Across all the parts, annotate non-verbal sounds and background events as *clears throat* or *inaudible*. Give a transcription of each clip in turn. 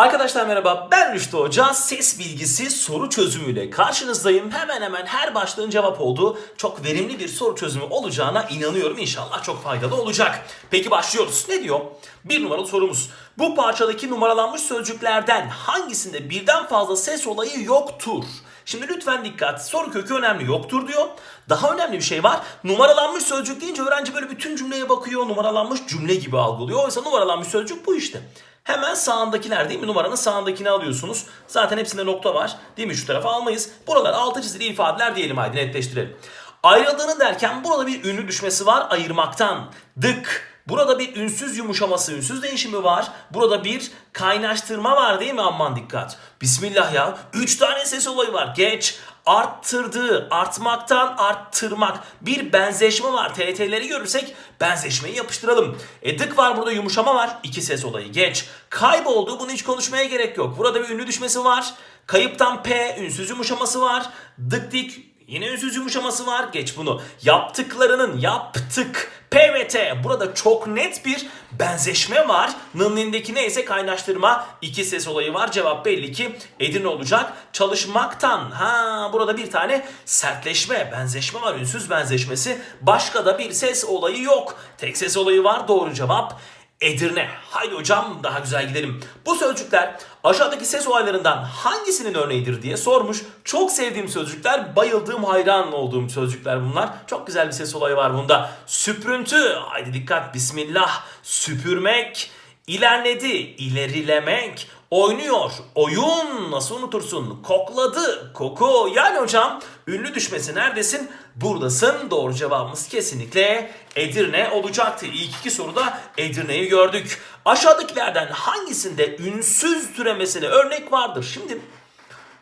Arkadaşlar merhaba ben Rüştü Hoca ses bilgisi soru çözümüyle karşınızdayım. Hemen hemen her başlığın cevap olduğu çok verimli bir soru çözümü olacağına inanıyorum. İnşallah çok faydalı olacak. Peki başlıyoruz. Ne diyor? Bir numaralı sorumuz. Bu parçadaki numaralanmış sözcüklerden hangisinde birden fazla ses olayı yoktur? Şimdi lütfen dikkat. Soru kökü önemli. Yoktur diyor. Daha önemli bir şey var. Numaralanmış sözcük deyince öğrenci böyle bütün cümleye bakıyor. Numaralanmış cümle gibi algılıyor. Oysa numaralanmış sözcük bu işte. Hemen sağındakiler değil mi? Numaranın sağındakini alıyorsunuz. Zaten hepsinde nokta var. Değil mi? Şu tarafa almayız. Buralar altı çizili ifadeler diyelim haydi netleştirelim. Ayrıldığını derken burada bir ünlü düşmesi var ayırmaktan. Dık. Burada bir ünsüz yumuşaması, ünsüz değişimi var. Burada bir kaynaştırma var değil mi? Aman dikkat. Bismillah ya. Üç tane ses olayı var. Geç. Arttırdığı, artmaktan arttırmak. Bir benzeşme var. TT'leri görürsek benzeşmeyi yapıştıralım. E dık var burada yumuşama var. İki ses olayı. Geç. Kayboldu. Bunu hiç konuşmaya gerek yok. Burada bir ünlü düşmesi var. Kayıptan P, ünsüz yumuşaması var. Dık dik Yine ünsüz yumuşaması var. Geç bunu. Yaptıklarının yaptık. P ve T. Burada çok net bir benzeşme var. Nınlindeki neyse kaynaştırma. iki ses olayı var. Cevap belli ki Edirne olacak. Çalışmaktan. Ha burada bir tane sertleşme, benzeşme var. Ünsüz benzeşmesi. Başka da bir ses olayı yok. Tek ses olayı var. Doğru cevap Edirne. Haydi hocam daha güzel gidelim. Bu sözcükler aşağıdaki ses olaylarından hangisinin örneğidir diye sormuş. Çok sevdiğim sözcükler, bayıldığım, hayran olduğum sözcükler bunlar. Çok güzel bir ses olayı var bunda. Süprüntü. Haydi dikkat bismillah. Süpürmek. İlerledi, ilerilemek, oynuyor, oyun nasıl unutursun, kokladı, koku. Yani hocam ünlü düşmesi neredesin? Buradasın. Doğru cevabımız kesinlikle Edirne olacaktı. İlk iki soruda Edirne'yi gördük. Aşağıdakilerden hangisinde ünsüz türemesine örnek vardır? Şimdi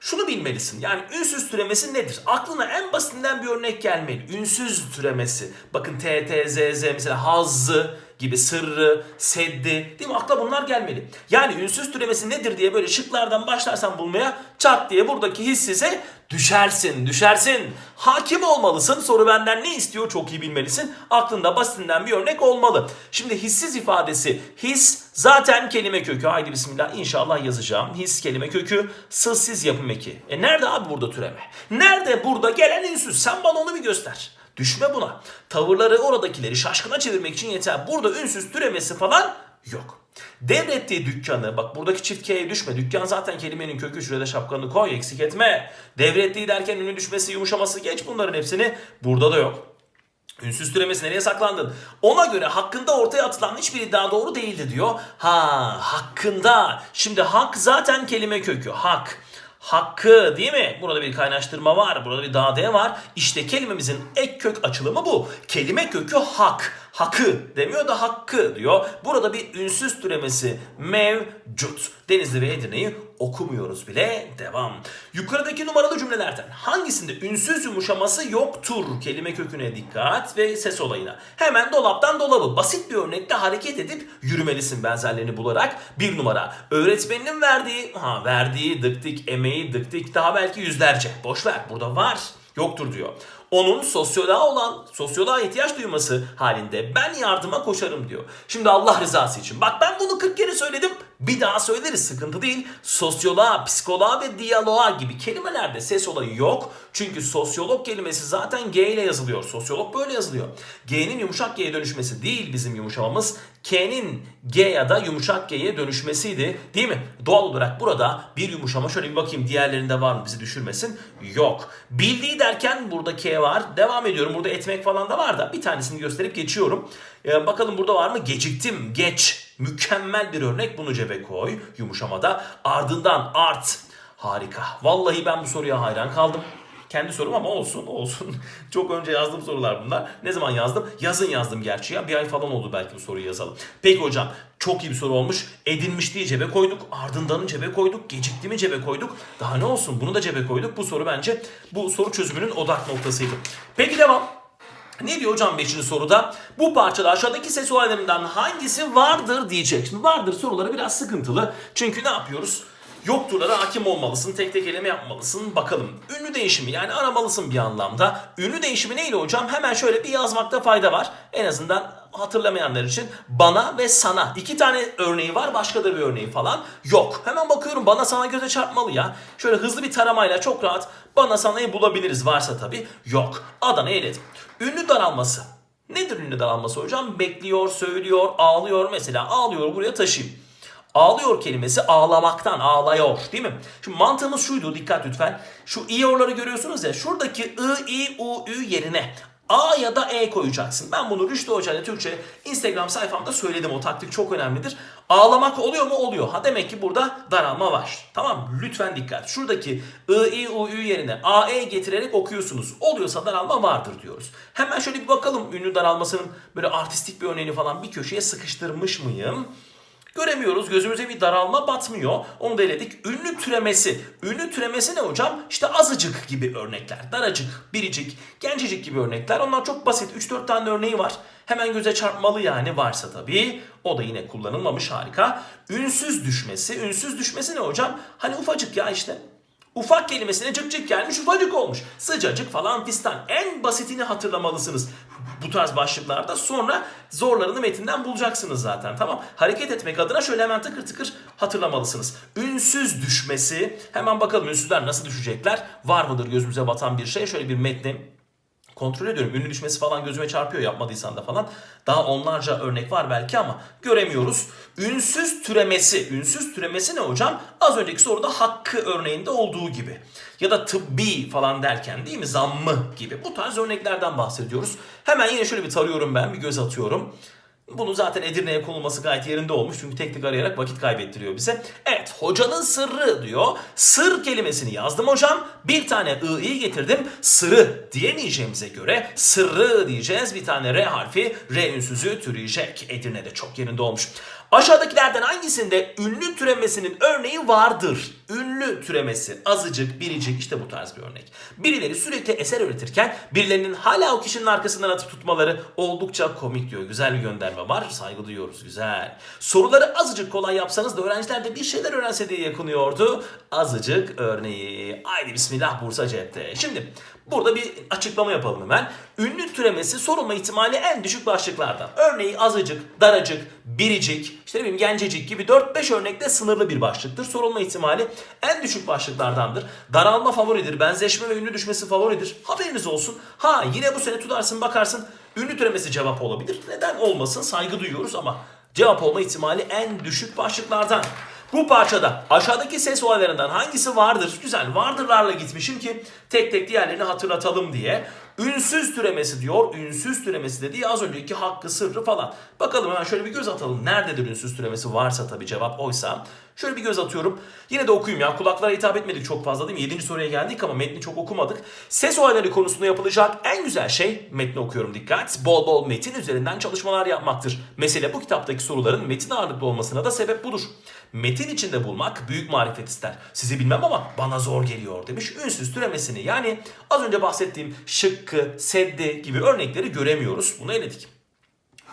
şunu bilmelisin. Yani ünsüz türemesi nedir? Aklına en basitinden bir örnek gelmeli. Ünsüz türemesi. Bakın T, T, Z, Z mesela hazzı gibi sırrı, seddi değil mi? Akla bunlar gelmeli. Yani ünsüz türemesi nedir diye böyle şıklardan başlarsan bulmaya çat diye buradaki hissise düşersin, düşersin. Hakim olmalısın. Soru benden ne istiyor çok iyi bilmelisin. Aklında basitinden bir örnek olmalı. Şimdi hissiz ifadesi. His zaten kelime kökü. Haydi bismillah inşallah yazacağım. His kelime kökü. Sızsız yapım eki. E nerede abi burada türeme? Nerede burada gelen ünsüz? Sen bana onu bir göster. Düşme buna. Tavırları oradakileri şaşkına çevirmek için yeter. Burada ünsüz türemesi falan yok. Devrettiği dükkanı, bak buradaki çift K'ye düşme. Dükkan zaten kelimenin kökü şurada şapkanı koy eksik etme. Devrettiği derken ünlü düşmesi, yumuşaması geç bunların hepsini. Burada da yok. Ünsüz türemesi nereye saklandın? Ona göre hakkında ortaya atılan hiçbir iddia doğru değildi diyor. Ha hakkında. Şimdi hak zaten kelime kökü. Hak hakkı değil mi? Burada bir kaynaştırma var. Burada bir dade var. İşte kelimemizin ek kök açılımı bu. Kelime kökü hak. Hakı demiyor da hakkı diyor. Burada bir ünsüz türemesi mevcut. Denizli ve Edirne'yi okumuyoruz bile. Devam. Yukarıdaki numaralı cümlelerden hangisinde ünsüz yumuşaması yoktur? Kelime köküne dikkat ve ses olayına. Hemen dolaptan dolabı. Basit bir örnekle hareket edip yürümelisin benzerlerini bularak. Bir numara. Öğretmeninin verdiği, ha verdiği dıktik, emeği dıktik daha belki yüzlerce. Boş ver burada var yoktur diyor. Onun sosyoloğa olan, sosyoloğa ihtiyaç duyması halinde ben yardıma koşarım diyor. Şimdi Allah rızası için. Bak ben bunu 40 kere söyledim. Bir daha söyleriz sıkıntı değil. Sosyoloğa, psikoloğa ve diyaloğa gibi kelimelerde ses olayı yok. Çünkü sosyolog kelimesi zaten G ile yazılıyor. Sosyolog böyle yazılıyor. G'nin yumuşak G'ye dönüşmesi değil bizim yumuşamamız. K'nin G ya da yumuşak G'ye dönüşmesiydi. Değil mi? Doğal olarak burada bir yumuşama şöyle bir bakayım diğerlerinde var mı bizi düşürmesin. Yok. Bildiği derken burada K var. Devam ediyorum. Burada etmek falan da var da bir tanesini gösterip geçiyorum. Ee, bakalım burada var mı? Geciktim. Geç. Mükemmel bir örnek. Bunu cebe koy. Yumuşamada. Ardından art. Harika. Vallahi ben bu soruya hayran kaldım. Kendi sorum ama olsun olsun. *laughs* Çok önce yazdığım sorular bunlar. Ne zaman yazdım? Yazın yazdım gerçi ya. Bir ay falan oldu belki bu soruyu yazalım. Peki hocam çok iyi bir soru olmuş. Edinmişliği cebe koyduk. Ardındanı cebe koyduk. Gecikti mi cebe koyduk. Daha ne olsun bunu da cebe koyduk. Bu soru bence bu soru çözümünün odak noktasıydı. Peki devam. Ne diyor hocam 5. soruda? Bu parçada aşağıdaki ses olaylarından hangisi vardır diyecek. Şimdi vardır soruları biraz sıkıntılı. Çünkü ne yapıyoruz? Yokturlara hakim olmalısın, tek tek eleme yapmalısın. Bakalım. Ünlü değişimi yani aramalısın bir anlamda. Ünlü değişimi neyle hocam? Hemen şöyle bir yazmakta fayda var. En azından hatırlamayanlar için bana ve sana. iki tane örneği var başka da bir örneği falan yok. Hemen bakıyorum bana sana göze çarpmalı ya. Şöyle hızlı bir taramayla çok rahat bana sana'yı bulabiliriz varsa tabii. Yok. Adana'yı eledim. Ünlü daralması. Nedir ünlü daralması hocam? Bekliyor, söylüyor, ağlıyor. Mesela ağlıyor buraya taşıyayım. Ağlıyor kelimesi ağlamaktan, ağlıyor değil mi? Şimdi mantığımız şuydu, dikkat lütfen. Şu i'yorları görüyorsunuz ya, şuradaki i, i, u, ü yerine A ya da E koyacaksın. Ben bunu Rüştü Hoca Türkçe Instagram sayfamda söyledim. O taktik çok önemlidir. Ağlamak oluyor mu? Oluyor. Ha demek ki burada daralma var. Tamam Lütfen dikkat. Şuradaki I, I, U, Ü yerine A, E getirerek okuyorsunuz. Oluyorsa daralma vardır diyoruz. Hemen şöyle bir bakalım ünlü daralmasının böyle artistik bir örneğini falan bir köşeye sıkıştırmış mıyım? Göremiyoruz. Gözümüze bir daralma batmıyor. Onu da eledik. Ünlü türemesi. Ünlü türemesi ne hocam? İşte azıcık gibi örnekler. Daracık, biricik, gencecik gibi örnekler. Onlar çok basit. 3-4 tane örneği var. Hemen göze çarpmalı yani varsa tabii. O da yine kullanılmamış harika. Ünsüz düşmesi. Ünsüz düşmesi ne hocam? Hani ufacık ya işte. Ufak kelimesine cık cık gelmiş ufacık olmuş. Sıcacık falan fistan. En basitini hatırlamalısınız bu tarz başlıklarda. Sonra zorlarını metinden bulacaksınız zaten tamam. Hareket etmek adına şöyle hemen tıkır tıkır hatırlamalısınız. Ünsüz düşmesi. Hemen bakalım ünsüzler nasıl düşecekler. Var mıdır gözümüze batan bir şey? Şöyle bir metni kontrol ediyorum. Ünlü düşmesi falan gözüme çarpıyor yapmadıysan da falan. Daha onlarca örnek var belki ama göremiyoruz. Ünsüz türemesi. Ünsüz türemesi ne hocam? Az önceki soruda hakkı örneğinde olduğu gibi. Ya da tıbbi falan derken değil mi? Zammı gibi. Bu tarz örneklerden bahsediyoruz. Hemen yine şöyle bir tarıyorum ben. Bir göz atıyorum. Bunu zaten Edirne'ye konulması gayet yerinde olmuş. Çünkü tek tek arayarak vakit kaybettiriyor bize. Evet hocanın sırrı diyor. Sır kelimesini yazdım hocam. Bir tane i'yi getirdim. Sırrı diyemeyeceğimize göre sırrı diyeceğiz. Bir tane r harfi r ünsüzü türeyecek. Edirne'de çok yerinde olmuş. Aşağıdakilerden hangisinde ünlü türemesinin örneği vardır? Ünlü türemesi, azıcık, biricik işte bu tarz bir örnek. Birileri sürekli eser üretirken birilerinin hala o kişinin arkasından atıp tutmaları oldukça komik diyor. Güzel bir gönderme var. Saygı duyuyoruz. Güzel. Soruları azıcık kolay yapsanız da öğrenciler de bir şeyler öğrense diye yakınıyordu. Azıcık örneği. Haydi bismillah Bursa cepte. Şimdi burada bir açıklama yapalım hemen. Ünlü türemesi sorulma ihtimali en düşük başlıklardan. Örneği azıcık, daracık, biricik, işte ne bileyim gencecik gibi 4-5 örnekte sınırlı bir başlıktır. Sorulma ihtimali en düşük başlıklardandır. Daralma favoridir, benzeşme ve ünlü düşmesi favoridir. Haberiniz olsun. Ha yine bu sene tutarsın bakarsın ünlü türemesi cevap olabilir. Neden olmasın saygı duyuyoruz ama cevap olma ihtimali en düşük başlıklardan. Bu parçada aşağıdaki ses olaylarından hangisi vardır? Güzel vardırlarla gitmişim ki tek tek diğerlerini hatırlatalım diye. Ünsüz türemesi diyor. Ünsüz türemesi dediği az önceki hakkı sırrı falan. Bakalım hemen şöyle bir göz atalım. Nerededir ünsüz türemesi varsa tabii cevap oysa. Şöyle bir göz atıyorum. Yine de okuyayım ya. Kulaklara hitap etmedik çok fazla değil mi? Yedinci soruya geldik ama metni çok okumadık. Ses olayları konusunda yapılacak en güzel şey metni okuyorum dikkat. Bol bol metin üzerinden çalışmalar yapmaktır. Mesele bu kitaptaki soruların metin ağırlıklı olmasına da sebep budur. Metin içinde bulmak büyük marifet ister. Sizi bilmem ama bana zor geliyor demiş. Ünsüz türemesini yani az önce bahsettiğim şıkkı, seddi gibi örnekleri göremiyoruz. Bunu eledik.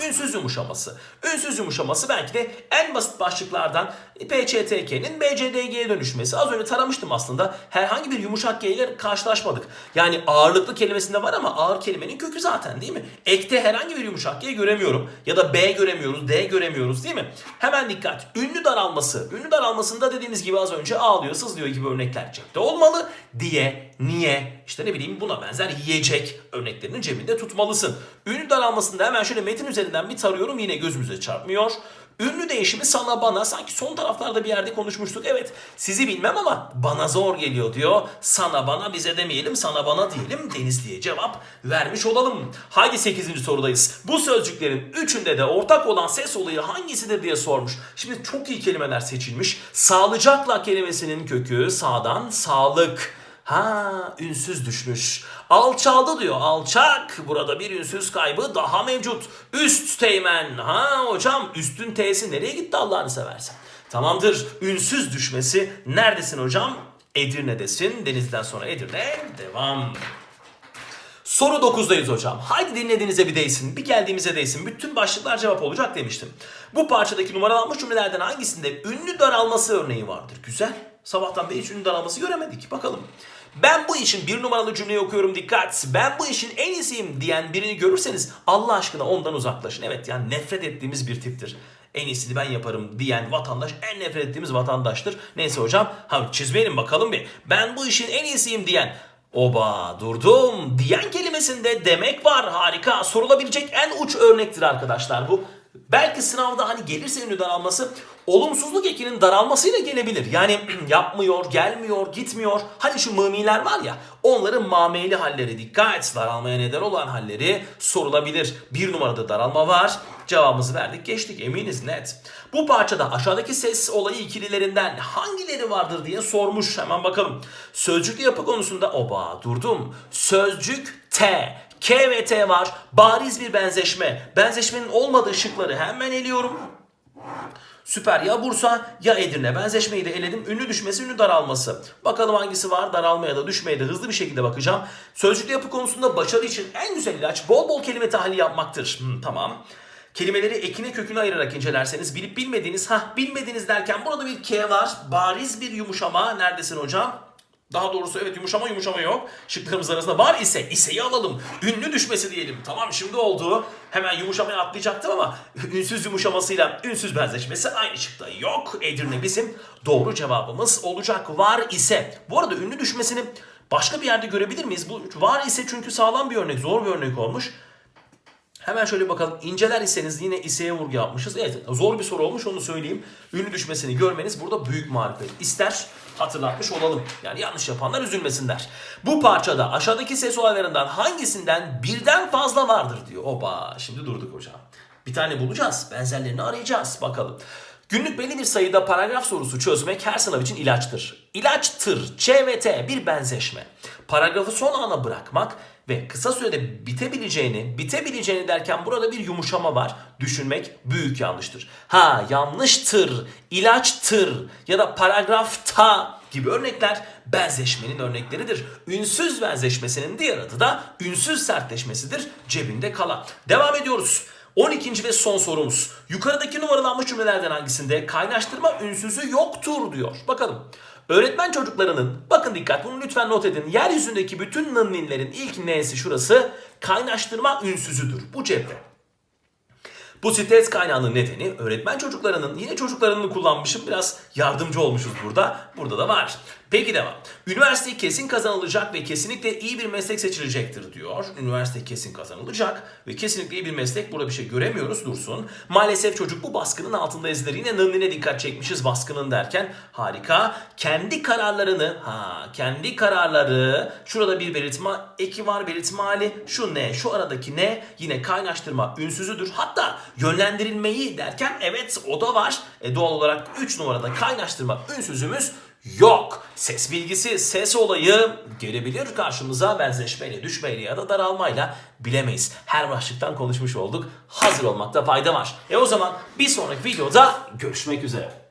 Ünsüz yumuşaması. Ünsüz yumuşaması belki de en basit başlıklardan PÇTK'nin BCDG'ye dönüşmesi. Az önce taramıştım aslında. Herhangi bir yumuşak G ile karşılaşmadık. Yani ağırlıklı kelimesinde var ama ağır kelimenin kökü zaten değil mi? Ekte herhangi bir yumuşak G göremiyorum. Ya da B göremiyoruz, D göremiyoruz değil mi? Hemen dikkat. Ünlü daralması. Ünlü daralmasında dediğimiz gibi az önce ağlıyor, sızlıyor gibi örnekler cepte olmalı. Diye, niye, işte ne bileyim buna benzer yiyecek örneklerini cebinde tutmalısın. Ünlü daralmasında hemen şöyle metin üzerinden bir tarıyorum yine gözümüze çarpmıyor. Ünlü değişimi sana bana sanki son taraflarda bir yerde konuşmuştuk. Evet sizi bilmem ama bana zor geliyor diyor. Sana bana bize demeyelim sana bana diyelim Denizli'ye cevap vermiş olalım. Haydi 8. sorudayız. Bu sözcüklerin üçünde de ortak olan ses olayı hangisidir diye sormuş. Şimdi çok iyi kelimeler seçilmiş. Sağlıcakla kelimesinin kökü sağdan sağlık. Ha ünsüz düşmüş. Alçaldı diyor. Alçak. Burada bir ünsüz kaybı daha mevcut. Üst teğmen. Ha hocam üstün T'si nereye gitti Allah'ını seversen. Tamamdır. Ünsüz düşmesi. Neredesin hocam? Edirne'desin. Denizden sonra Edirne. Devam. Soru 9'dayız hocam. Haydi dinlediğinize bir değsin. Bir geldiğimize değsin. Bütün başlıklar cevap olacak demiştim. Bu parçadaki numaralanmış cümlelerden hangisinde ünlü daralması örneği vardır? Güzel. Sabahtan beri hiç ünlü daralması göremedik. Bakalım. Ben bu işin bir numaralı cümleyi okuyorum dikkat. Ben bu işin en iyisiyim diyen birini görürseniz Allah aşkına ondan uzaklaşın. Evet yani nefret ettiğimiz bir tiptir. En iyisini ben yaparım diyen vatandaş en nefret ettiğimiz vatandaştır. Neyse hocam ha çizmeyelim bakalım bir. Ben bu işin en iyisiyim diyen Oba durdum diyen kelimesinde demek var. Harika. Sorulabilecek en uç örnektir arkadaşlar bu. Belki sınavda hani gelirse ünlü daralması olumsuzluk ekinin daralmasıyla gelebilir. Yani *clears throat* yapmıyor, gelmiyor, gitmiyor. Hani şu mımiler var ya onların mameli halleri dikkat daralmaya neden olan halleri sorulabilir. Bir numarada daralma var. Cevabımızı verdik geçtik eminiz net. Bu parçada aşağıdaki ses olayı ikililerinden hangileri vardır diye sormuş. Hemen bakalım. Sözcüklü yapı konusunda oba durdum. Sözcük T. K ve T var. Bariz bir benzeşme. Benzeşmenin olmadığı şıkları hemen eliyorum. Süper ya Bursa ya Edirne. Benzeşmeyi de eledim. Ünlü düşmesi, ünlü daralması. Bakalım hangisi var? Daralma ya da düşmeye de hızlı bir şekilde bakacağım. Sözcüklü yapı konusunda başarı için en güzel ilaç bol bol kelime tahlili yapmaktır. Hmm, tamam. Kelimeleri ekine köküne ayırarak incelerseniz bilip bilmediğiniz, ha bilmediğiniz derken burada bir K var. Bariz bir yumuşama. Neredesin hocam? Daha doğrusu evet yumuşama yumuşama yok. Şıklarımız arasında var ise iseyi alalım. Ünlü düşmesi diyelim. Tamam şimdi oldu. Hemen yumuşamaya atlayacaktım ama *laughs* ünsüz yumuşamasıyla ünsüz benzeşmesi aynı şıkta yok. Edirne bizim doğru cevabımız olacak. Var ise. Bu arada ünlü düşmesini başka bir yerde görebilir miyiz? Bu var ise çünkü sağlam bir örnek, zor bir örnek olmuş. Hemen şöyle bakalım. İnceler iseniz yine iseye vurgu yapmışız. Evet zor bir soru olmuş onu söyleyeyim. Ünlü düşmesini görmeniz burada büyük marifet. İster hatırlatmış olalım. Yani yanlış yapanlar üzülmesinler. Bu parçada aşağıdaki ses olaylarından hangisinden birden fazla vardır diyor. Oba şimdi durduk hocam. Bir tane bulacağız. Benzerlerini arayacağız. Bakalım. Günlük belli bir sayıda paragraf sorusu çözmek her sınav için ilaçtır. İlaçtır, Ç ve T bir benzeşme. Paragrafı son ana bırakmak ve kısa sürede bitebileceğini, bitebileceğini derken burada bir yumuşama var. Düşünmek büyük yanlıştır. Ha yanlıştır, ilaçtır ya da paragrafta gibi örnekler benzeşmenin örnekleridir. Ünsüz benzeşmesinin diğer adı da ünsüz sertleşmesidir. Cebinde kalan. Devam ediyoruz. 12. ve son sorumuz. Yukarıdaki numaralanmış cümlelerden hangisinde kaynaştırma ünsüzü yoktur diyor. Bakalım. Öğretmen çocuklarının, bakın dikkat bunu lütfen not edin. Yeryüzündeki bütün nınninlerin ilk n'si şurası kaynaştırma ünsüzüdür. Bu cepte. Bu stres kaynağının nedeni öğretmen çocuklarının, yine çocuklarını kullanmışım biraz yardımcı olmuşuz burada. Burada da var. Peki devam. Üniversite kesin kazanılacak ve kesinlikle iyi bir meslek seçilecektir diyor. Üniversite kesin kazanılacak ve kesinlikle iyi bir meslek. Burada bir şey göremiyoruz dursun. Maalesef çocuk bu baskının altında ezilir. Yine nınline dikkat çekmişiz baskının derken. Harika. Kendi kararlarını, ha kendi kararları. Şurada bir belirtme eki var belirtme hali. Şu ne? Şu aradaki ne? Yine kaynaştırma ünsüzüdür. Hatta yönlendirilmeyi derken evet o da var. E, doğal olarak 3 numarada kaynaştırma ünsüzümüz yok. Ses bilgisi, ses olayı gelebilir karşımıza benzeşmeyle, düşmeyle ya da daralmayla bilemeyiz. Her başlıktan konuşmuş olduk. Hazır olmakta fayda var. E o zaman bir sonraki videoda görüşmek üzere.